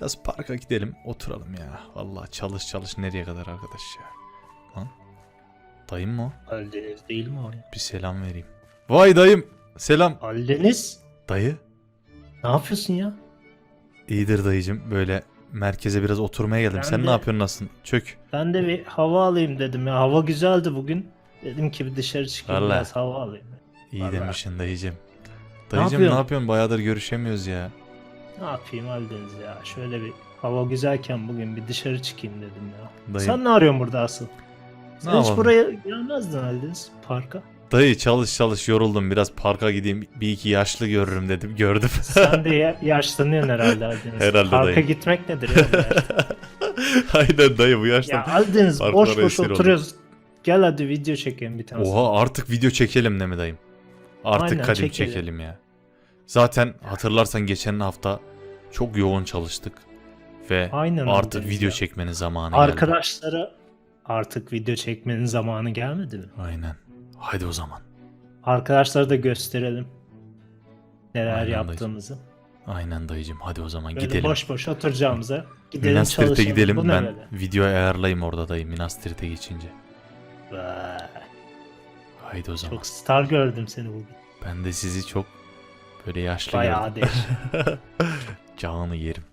Biraz parka gidelim oturalım ya. Vallahi çalış çalış nereye kadar arkadaş ya. Lan. Dayım mı o? Aldeniz değil mi o ya? Bir selam vereyim. Vay dayım. Selam. Aldeniz? Dayı. Ne yapıyorsun ya? İyidir dayıcım. Böyle merkeze biraz oturmaya geldim. Ben Sen de- ne yapıyorsun nasılsın? Çök. Ben de bir hava alayım dedim ya. Hava güzeldi bugün. Dedim ki bir dışarı çıkayım Vallahi. biraz hava alayım. İyi Vallahi. demişsin dayıcım. Dayıcım ne yapıyorsun? yapıyorsun? Bayağıdır görüşemiyoruz ya. Ne yapayım Aldeniz ya? Şöyle bir hava güzelken bugün bir dışarı çıkayım dedim ya. Dayım. Sen ne arıyorsun burada asıl? Sen hiç yapalım? buraya gelmezdin Aldeniz parka. Dayı çalış çalış yoruldum. Biraz parka gideyim. Bir iki yaşlı görürüm dedim. Gördüm. Sen de ya- yaşlanıyorsun herhalde Aldeniz. Herhalde Parka dayı. gitmek nedir ya? bu yaşta? Aynen dayı bu yaşta. ya Aldeniz Parklara boş boş esir oldum. oturuyoruz. Gel hadi video çekelim bir tane. Oha artık video çekelim değil mi dayım? Artık Aynen, kadim çekelim. çekelim ya. Zaten hatırlarsan geçen hafta çok yoğun çalıştık. Ve Aynen artık video ya. çekmenin zamanı geldi. Arkadaşlara artık video çekmenin zamanı gelmedi mi? Aynen. Haydi o zaman. Arkadaşlara da gösterelim neler Aynen yaptığımızı. Aynen dayıcım. Hadi o zaman Böyle gidelim. boş boş oturacağımıza gidelim Minas Tirith'e gidelim. Bu Ben böyle? video ayarlayayım orada dayı Minas Tirith'e geçince. Vay, Haydi o zaman. çok star gördüm seni bugün. Ben de sizi çok böyle yaşlı Bayağı değişik. Canını yerim.